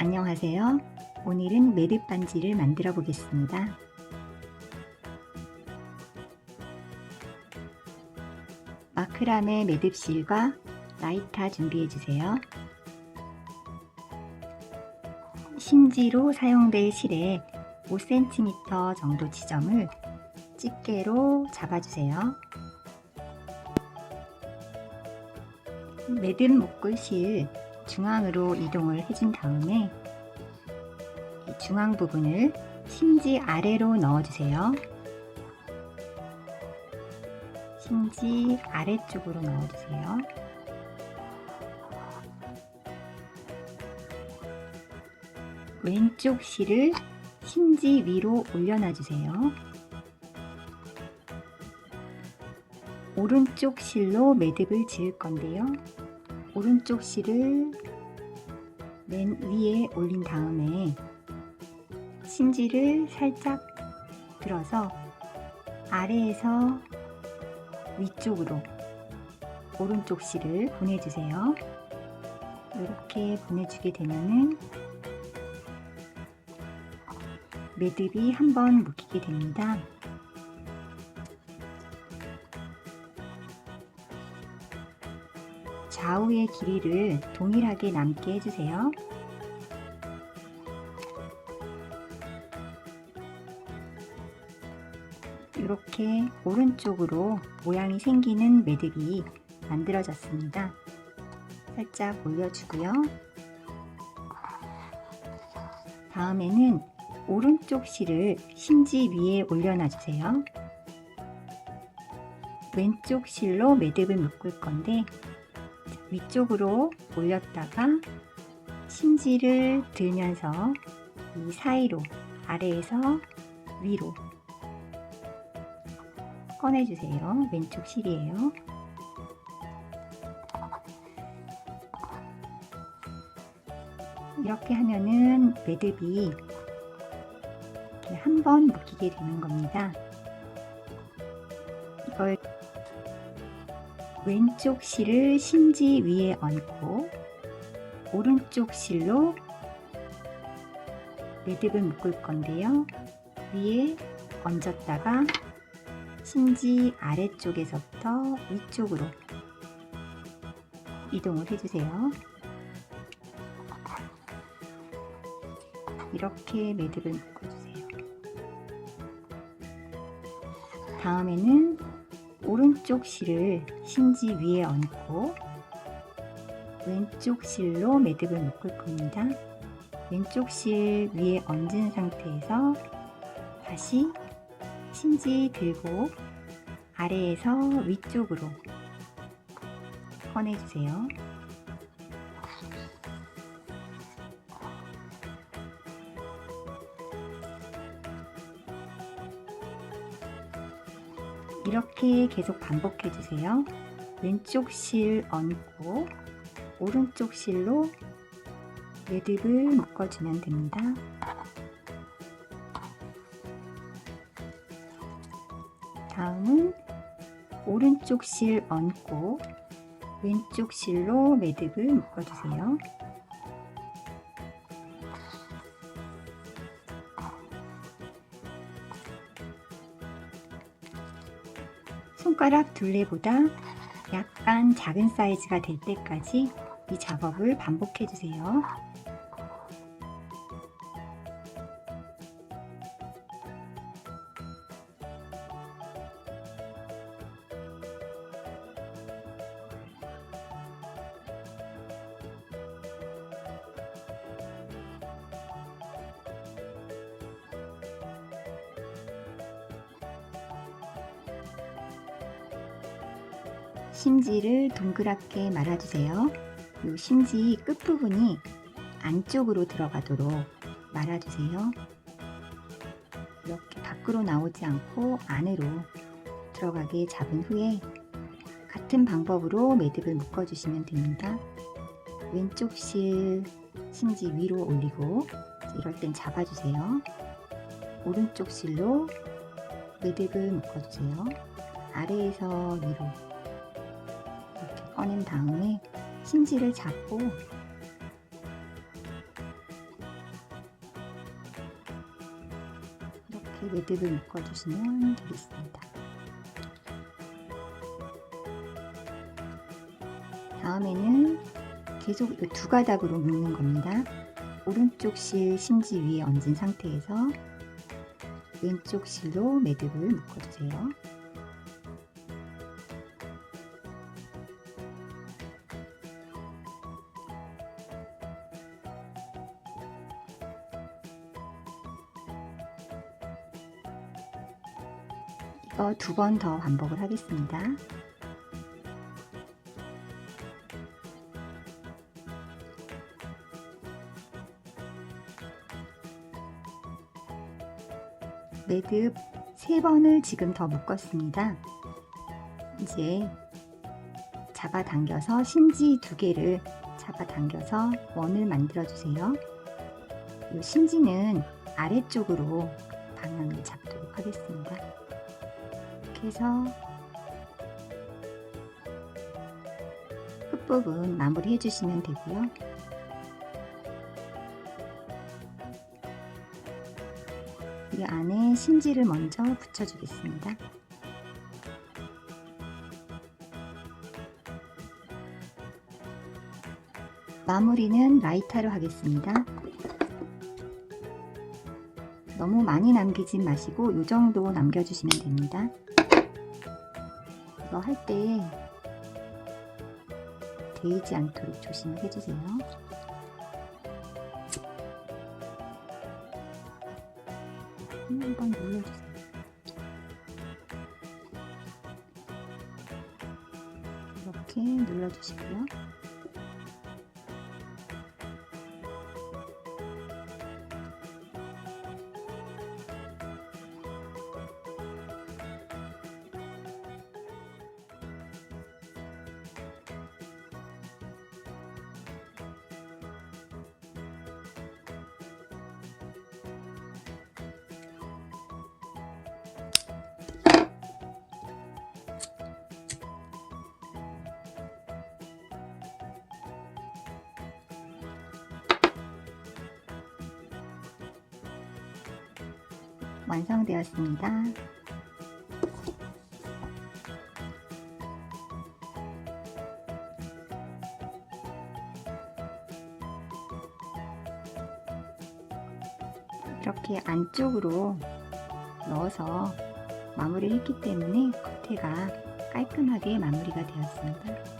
안녕하세요. 오늘은 매듭 반지를 만들어 보겠습니다. 마크라메 매듭실과 라이터 준비해 주세요. 심지로 사용될 실에 5cm 정도 지점을 집게로 잡아주세요. 매듭 묶을 실 중앙으로 이동을 해준 다음에 이 중앙 부분을 심지 아래로 넣어주세요. 심지 아래쪽으로 넣어주세요. 왼쪽 실을 심지 위로 올려놔 주세요. 오른쪽 실로 매듭을 지을 건데요. 오른쪽 실을 맨 위에 올린 다음에 심지를 살짝 들어서 아래에서 위쪽으로 오른쪽 실을 보내주세요. 이렇게 보내주게 되면은 매듭이 한번 묶이게 됩니다. 좌우의 길이를 동일하게 남게 해주세요. 이렇게 오른쪽으로 모양이 생기는 매듭이 만들어졌습니다. 살짝 올려주고요. 다음에는 오른쪽 실을 심지 위에 올려놔 주세요. 왼쪽 실로 매듭을 묶을 건데 위쪽으로 올렸다가 심지를 들면서 이 사이로 아래에서 위로 꺼내주세요. 왼쪽 실이에요. 이렇게 하면은 매듭이 한 번 묶이게 되는 겁니다. 이걸 왼쪽 실을 심지 위에 얹고 오른쪽 실로 매듭을 묶을 건데요. 위에 얹었다가 심지 아래쪽에서부터 위쪽으로 이동을 해주세요. 이렇게 매듭을 묶어주세요. 다음에는 오른쪽 실을 심지 위에 얹고 왼쪽 실로 매듭을 묶을 겁니다. 왼쪽 실 위에 얹은 상태에서 다시 심지 들고 아래에서 위쪽으로 꺼내주세요. 이렇게 계속 반복해 주세요. 왼쪽 실 얹고 오른쪽 실로 매듭을 묶어주면 됩니다. 다음은 오른쪽 실 얹고 왼쪽 실로 매듭을 묶어주세요. 손가락 둘레보다 약간 작은 사이즈가 될 때까지 이 작업을 반복해 주세요. 심지를 동그랗게 말아주세요. 이 심지 끝부분이 안쪽으로 들어가도록 말아주세요. 이렇게 밖으로 나오지 않고 안으로 들어가게 잡은 후에 같은 방법으로 매듭을 묶어주시면 됩니다. 왼쪽 실 심지 위로 올리고 이럴 땐 잡아주세요. 오른쪽 실로 매듭을 묶어주세요. 아래에서 위로 꺼낸 다음에 심지를 잡고 이렇게 매듭을 묶어주시면 되겠습니다. 다음에는 계속 이 두 가닥으로 묶는 겁니다. 오른쪽 실 심지 위에 얹은 상태에서 왼쪽 실로 매듭을 묶어주세요. 이거 두번 더 반복을 하겠습니다. 매듭 세 번을 지금 더 묶었습니다. 이제 잡아당겨서 심지 두 개를 잡아당겨서 원을 만들어 주세요. 이 심지는 아래쪽으로 방향을 잡도록 하겠습니다. 이렇게 해서 끝부분 마무리 해주시면 되고요. 이 안에 심지를 먼저 붙여주겠습니다. 마무리는 라이터로 하겠습니다. 너무 많이 남기진 마시고 이 정도 남겨주시면 됩니다. 이거 할 때 데이지 않도록 조심을 해주세요. 한번 눌러주세요. 이렇게 눌러주시고요. 완성되었습니다. 이렇게 안쪽으로 넣어서 마무리를 했기 때문에 겉에가 깔끔하게 마무리가 되었습니다.